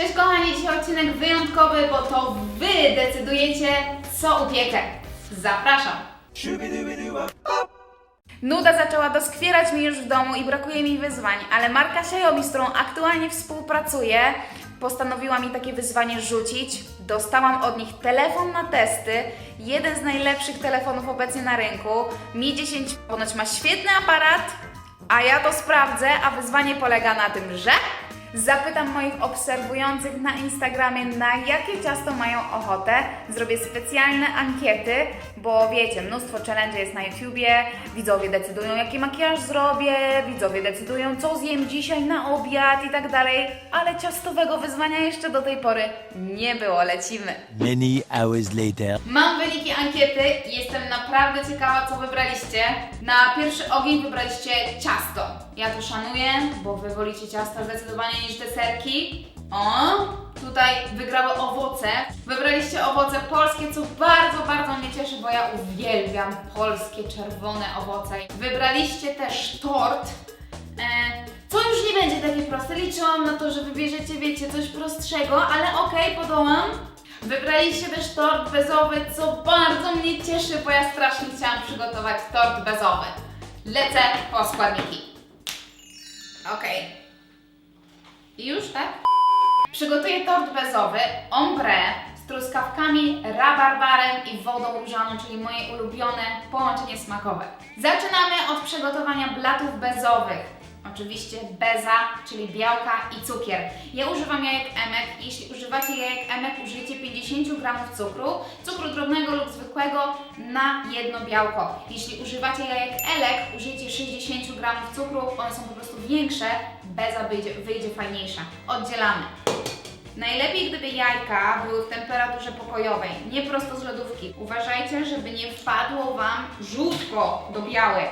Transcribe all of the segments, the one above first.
Cześć kochani, dzisiaj odcinek wyjątkowy, bo to Wy decydujecie, co upiekę. Zapraszam! Nuda zaczęła doskwierać mi już w domu i brakuje mi wyzwań, ale marka Xiaomi, z którą aktualnie współpracuję, postanowiła mi takie wyzwanie rzucić. Dostałam od nich telefon na testy, jeden z najlepszych telefonów obecnie na rynku. Mi 10 ponoć ma świetny aparat, a ja to sprawdzę, a wyzwanie polega na tym, że zapytam moich obserwujących na Instagramie, na jakie ciasto mają ochotę. Zrobię specjalne ankiety, bo wiecie, mnóstwo challenge jest na YouTubie. Widzowie decydują, jaki makijaż zrobię, widzowie decydują, co zjem dzisiaj na obiad i tak dalej, ale ciastowego wyzwania jeszcze do tej pory nie było. Lecimy. Many hours later. Mam wyniki ankiety i jestem naprawdę ciekawa, co wybraliście. Na pierwszy ogień wybraliście ciasto. Ja to szanuję, bo wy wolicie ciasta zdecydowanie niż deserki. O, tutaj wygrały owoce. Wybraliście owoce polskie, co bardzo, bardzo mnie cieszy, bo ja uwielbiam polskie czerwone owoce. Wybraliście też tort. E, co już nie będzie takie proste. Liczyłam na to, że wybierzecie, wiecie, coś prostszego, ale okej, podołam. Wybraliście też tort bezowy, co bardzo mnie cieszy, bo ja strasznie chciałam przygotować tort bezowy. Lecę po składniki. Okej. I już, tak? Przygotuję tort bezowy, ombre z truskawkami, rabarbarem i wodą różaną, czyli moje ulubione połączenie smakowe. Zaczynamy od przygotowania blatów bezowych. Oczywiście beza, czyli białka i cukier. Ja używam jajek emek. Jeśli używacie jajek emek, użyjcie 50 g cukru, cukru drobnego lub zwykłego na jedno białko. Jeśli używacie jajek elek, użyjcie 60 g cukru, one są po prostu większe, beza wyjdzie, wyjdzie fajniejsza. Oddzielamy. Najlepiej, gdyby jajka były w temperaturze pokojowej, nie prosto z lodówki. Uważajcie, żeby nie wpadło Wam żółtko do białek.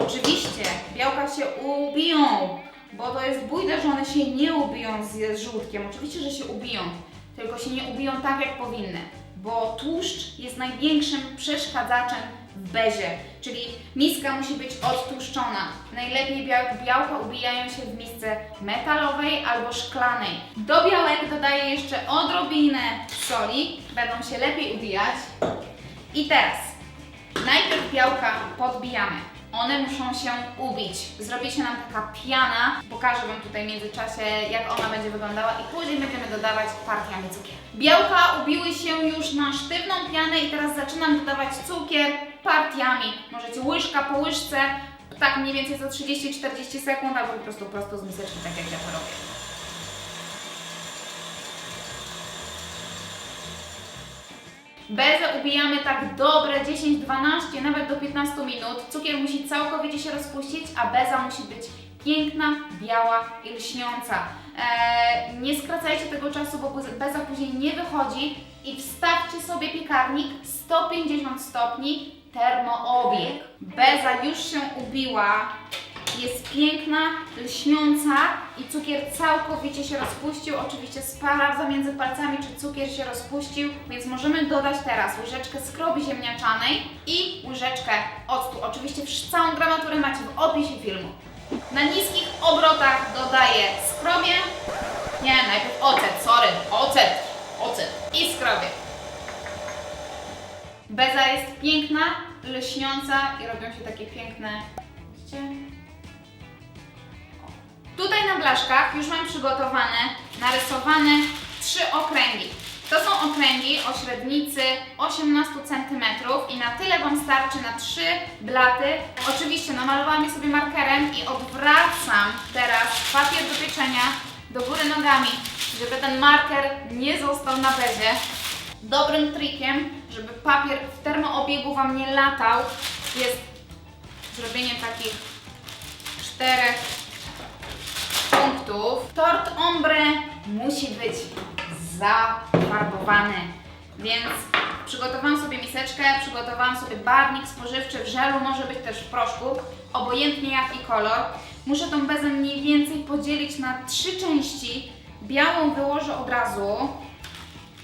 Oczywiście, białka się ubiją, bo to jest bójda, że one się nie ubiją z, z żółtkiem. Oczywiście, że się ubiją, tylko się nie ubiją tak, jak powinny, bo tłuszcz jest największym przeszkadzaczem w bezie, czyli miska musi być odtłuszczona. Najlepiej biał- białka ubijają się w misce metalowej albo szklanej. Do białek dodaję jeszcze odrobinę soli, będą się lepiej ubijać. I teraz najpierw białka podbijamy. One muszą się ubić. Zrobi się nam taka piana. Pokażę Wam tutaj w międzyczasie, jak ona będzie wyglądała i później będziemy dodawać partiami cukier. Białka ubiły się już na sztywną pianę i teraz zaczynam dodawać cukier partiami. Możecie łyżka po łyżce, tak mniej więcej co 30-40 sekund, albo po prostu prosto z miseczki, tak jak ja to robię. Bezę ubijamy tak dobre 10-12, nawet do 15 minut. Cukier musi całkowicie się rozpuścić, a beza musi być piękna, biała i lśniąca. Eee, nie skracajcie tego czasu, bo beza później nie wychodzi i wstawcie sobie piekarnik 150 stopni termoobieg. Beza już się ubiła, jest piękna, lśniąca i cukier całkowicie się rozpuścił. Oczywiście sprawdza między palcami, czy cukier się rozpuścił, więc możemy dodać teraz łyżeczkę skrobi ziemniaczanej i łyżeczkę octu. Oczywiście całą gramaturę macie w opisie filmu. Na niskich obrotach dodaję skrobię. Nie, najpierw ocet, sorry, ocet, ocet i skrobię. Beza jest piękna, lśniąca i robią się takie piękne. Widzicie? Tutaj na blaszkach już mam przygotowane, narysowane trzy okręgi. To są okręgi o średnicy 18 cm i na tyle Wam starczy na trzy blaty. Oczywiście namalowałam je sobie markerem i odwracam teraz papier do pieczenia do góry nogami, żeby ten marker nie został na bezie. Dobrym trikiem, żeby papier w termoobiegu Wam nie latał, jest zrobienie takich czterech Tort ombre musi być zafarbowany, więc przygotowałam sobie miseczkę, przygotowałam sobie barwnik spożywczy w żelu, może być też w proszku, obojętnie jaki kolor. Muszę tą bezę mniej więcej podzielić na trzy części. Białą wyłożę od razu.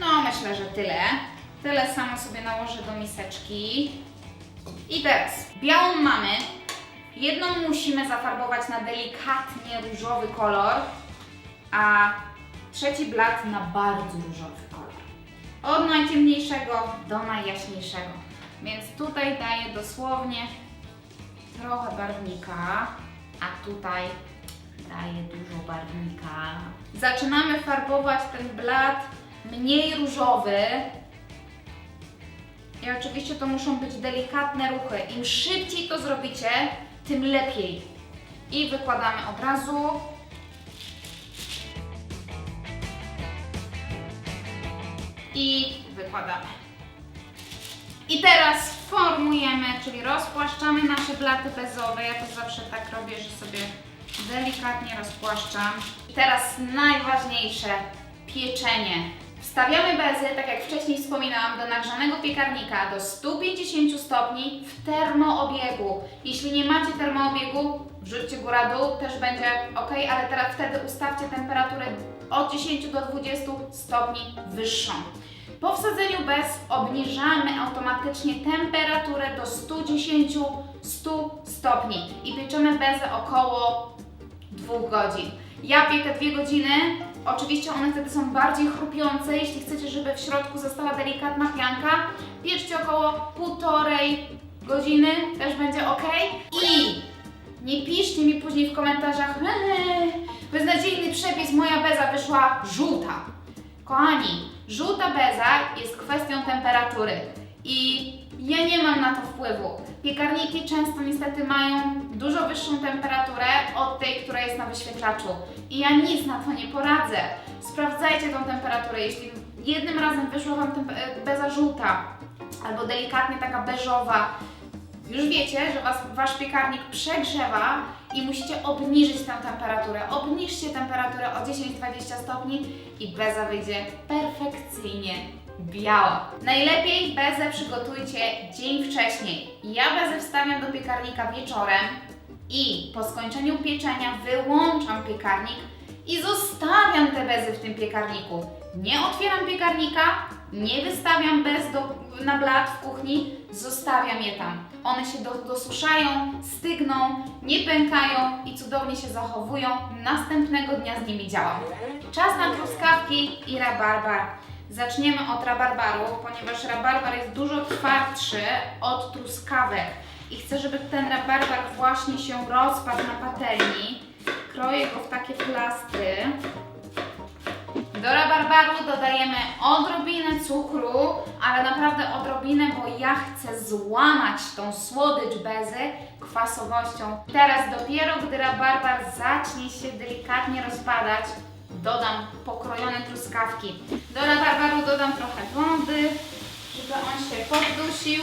No, myślę, że tyle. Tyle samo sobie nałożę do miseczki. I teraz białą mamy, Jedną musimy zafarbować na delikatnie różowy kolor, a trzeci blat na bardzo różowy kolor. Od najciemniejszego do najjaśniejszego. Więc tutaj daję dosłownie trochę barwnika, a tutaj daję dużo barwnika. Zaczynamy farbować ten blat mniej różowy. I oczywiście to muszą być delikatne ruchy. Im szybciej to zrobicie, tym lepiej. I wykładamy od razu. I wykładamy. I teraz formujemy, czyli rozpłaszczamy nasze blaty bezowe. Ja to zawsze tak robię, że sobie delikatnie rozpłaszczam. I teraz najważniejsze, pieczenie. Wstawiamy bezy, tak jak wcześniej wspominałam, do nagrzanego piekarnika do 150 stopni w termoobiegu. Jeśli nie macie termoobiegu, wrzućcie góra-dół, też będzie ok, ale teraz wtedy ustawcie temperaturę od 10 do 20 stopni wyższą. Po wsadzeniu bez obniżamy automatycznie temperaturę do 110-100 stopni i pieczemy bezę około 2 godzin. Ja piekę 2 godziny. Oczywiście one wtedy są bardziej chrupiące. Jeśli chcecie, żeby w środku została delikatna pianka, pieczcie około półtorej godziny, też będzie ok. I nie piszcie mi później w komentarzach, beznadziejny przepis, moja beza wyszła żółta. Kochani, żółta beza jest kwestią temperatury i ja nie mam na to wpływu. Piekarniki często niestety mają dużo wyższą temperaturę od tej, która jest na wyświetlaczu i ja nic na to nie poradzę. Sprawdzajcie tą temperaturę. Jeśli jednym razem wyszła Wam tempe- e, beza żółta albo delikatnie taka beżowa, już wiecie, że was, Wasz piekarnik przegrzewa i musicie obniżyć tę temperaturę. Obniżcie temperaturę o 10-20 stopni i beza wyjdzie perfekcyjnie biała. Najlepiej bezę przygotujcie dzień wcześniej. Ja bezę wstawiam do piekarnika wieczorem i po skończeniu pieczenia wyłączam piekarnik i zostawiam te bezy w tym piekarniku. Nie otwieram piekarnika, nie wystawiam bez do, na blat w kuchni, zostawiam je tam. One się do, dosuszają, stygną, nie pękają i cudownie się zachowują. Następnego dnia z nimi działam. Czas na truskawki i rabarbar. Zaczniemy od rabarbaru, ponieważ rabarbar jest dużo twardszy od truskawek i chcę, żeby ten rabarbar właśnie się rozpadł na patelni. Kroję go w takie plastry. Do rabarbaru dodajemy odrobinę cukru, ale naprawdę odrobinę, bo ja chcę złamać tą słodycz bezy kwasowością. Teraz dopiero, gdy rabarbar zacznie się delikatnie rozpadać, dodam pokrojone truskawki. Do rabarbaru dodam trochę wody, żeby on się poddusił.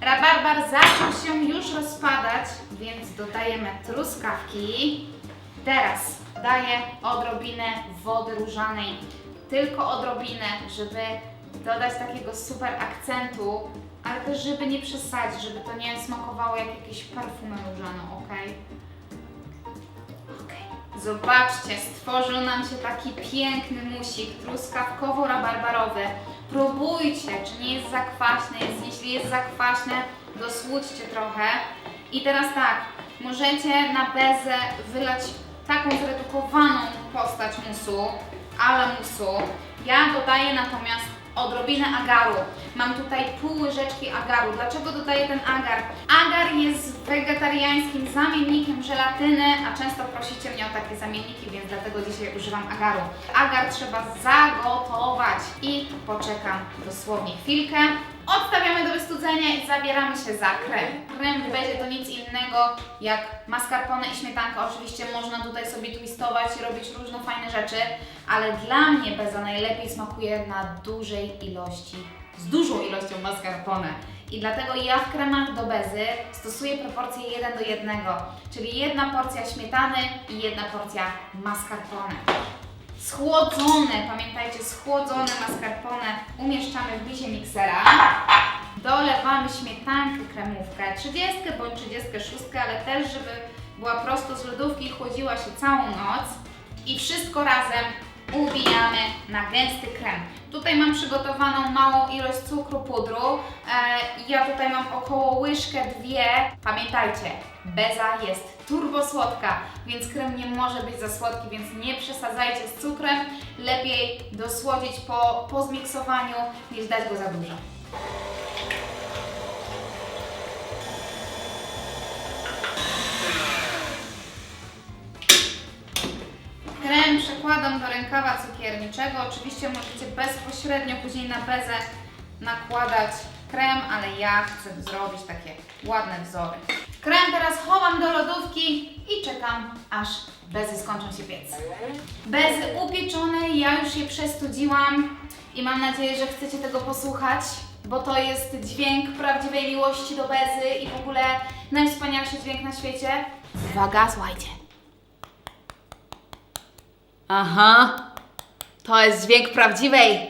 Rabarbar zaczął się już rozpadać, więc dodajemy truskawki. Teraz daję odrobinę wody różanej, tylko odrobinę, żeby dodać takiego super akcentu, ale też żeby nie przesadzić, żeby to nie smakowało jak jakieś perfumy różane, ok? Zobaczcie, stworzył nam się taki piękny musik truskawkowo-rabarbarowy. Próbujcie, czy nie jest za kwaśne. Jest, jeśli jest za kwaśne, dosłódźcie trochę. I teraz tak, możecie na bezę wylać taką zredukowaną postać musu, ale musu. Ja dodaję natomiast odrobinę agaru. Mam tutaj pół łyżeczki agaru. Dlaczego dodaję ten agar? Agar jest wegetariańskim zamiennikiem żelatyny, a często prosicie mnie o takie zamienniki, więc dlatego dzisiaj używam agaru. Agar trzeba zagotować i poczekam dosłownie chwilkę. Odstawiamy do wystudzenia i zabieramy się za krem. Krem w bezie to nic innego jak mascarpone i śmietanka. Oczywiście można tutaj sobie twistować i robić różne fajne rzeczy, ale dla mnie beza najlepiej smakuje na dużej ilości, z dużą ilością mascarpone. I dlatego ja w kremach do bezy stosuję proporcję 1 do 1, czyli jedna porcja śmietany i jedna porcja mascarpone. Schłodzone, pamiętajcie, schłodzone mascarpone umieszczamy w misie miksera. Dolewamy śmietankę, kremówkę, 30 bądź 36, ale też, żeby była prosto z lodówki i chłodziła się całą noc. I wszystko razem ubijamy na gęsty krem. Tutaj mam przygotowaną małą ilość cukru pudru. E, ja tutaj mam około łyżkę, dwie. Pamiętajcie, beza jest turbo słodka, więc krem nie może być za słodki, więc nie przesadzajcie z cukrem. Lepiej dosłodzić po, po zmiksowaniu niż dać go za dużo. Krem przekładam do rękawa cukierniczego. Oczywiście możecie bezpośrednio później na bezę nakładać krem, ale ja chcę zrobić takie ładne wzory. Krem teraz chowam do lodówki i czekam, aż bezy skończą się piec. Bezy upieczone, ja już je przestudziłam i mam nadzieję, że chcecie tego posłuchać, bo to jest dźwięk prawdziwej miłości do bezy i w ogóle najwspanialszy dźwięk na świecie. Uwaga, słuchajcie. Aha, to jest dźwięk prawdziwej,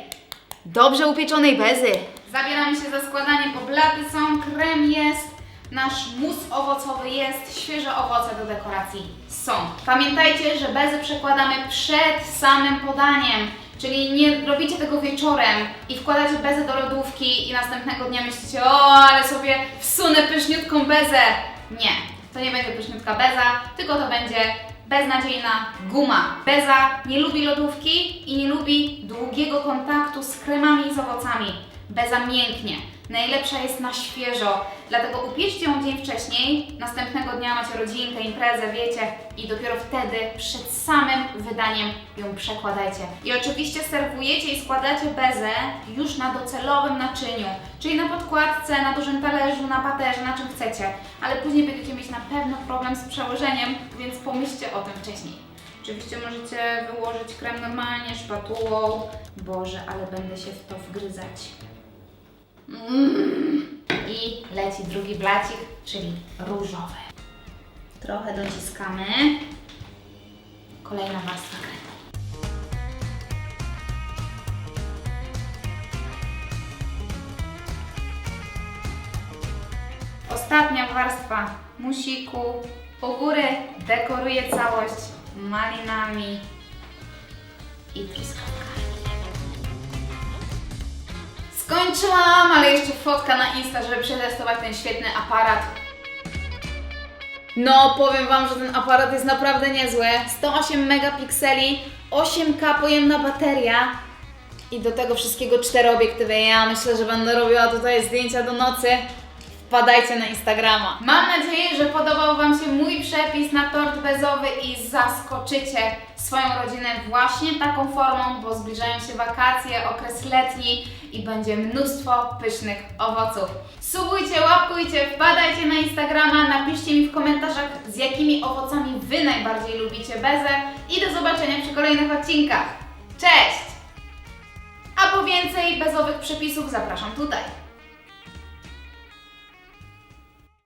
dobrze upieczonej bezy. Zabieramy się za składanie, bo blaty są, krem jest, nasz mus owocowy jest, świeże owoce do dekoracji są. Pamiętajcie, że bezy przekładamy przed samym podaniem, czyli nie robicie tego wieczorem i wkładacie bezę do lodówki i następnego dnia myślicie, o, ale sobie wsunę pyszniutką bezę. Nie, to nie będzie pyszniutka beza, tylko to będzie beznadziejna guma. Beza nie lubi lodówki i nie lubi długiego kontaktu z kremami i z owocami. Beza mięknie. Najlepsza jest na świeżo, dlatego upieście ją dzień wcześniej, następnego dnia macie rodzinkę, imprezę, wiecie, i dopiero wtedy, przed samym wydaniem ją przekładajcie. I oczywiście serwujecie i składacie bezę już na docelowym naczyniu, czyli na podkładce, na dużym talerzu, na paterze, na czym chcecie, ale później będziecie mieć na pewno problem z przełożeniem, więc pomyślcie o tym wcześniej. Oczywiście możecie wyłożyć krem normalnie, szpatułą. Boże, ale będę się w to wgryzać. Mm. I leci drugi blacik, czyli różowy. Trochę dociskamy. Kolejna warstwa kremu. Ostatnia warstwa musiku. U góry dekoruję całość malinami i truskawkami. Skończyłam, ale jeszcze fotka na Insta, żeby przetestować ten świetny aparat. No, powiem Wam, że ten aparat jest naprawdę niezły. 108 megapikseli, 8K pojemna bateria i do tego wszystkiego cztery obiektywy. Ja myślę, że będę robiła tutaj zdjęcia do nocy. Wpadajcie na Instagrama. Mam nadzieję, że podobał Wam się mój przepis na tort bezowy i zaskoczycie swoją rodzinę właśnie taką formą, bo zbliżają się wakacje, okres letni i będzie mnóstwo pysznych owoców. Subujcie, łapkujcie, wpadajcie na Instagrama, napiszcie mi w komentarzach z jakimi owocami Wy najbardziej lubicie bezę i do zobaczenia przy kolejnych odcinkach. Cześć! A po więcej bezowych przepisów zapraszam tutaj.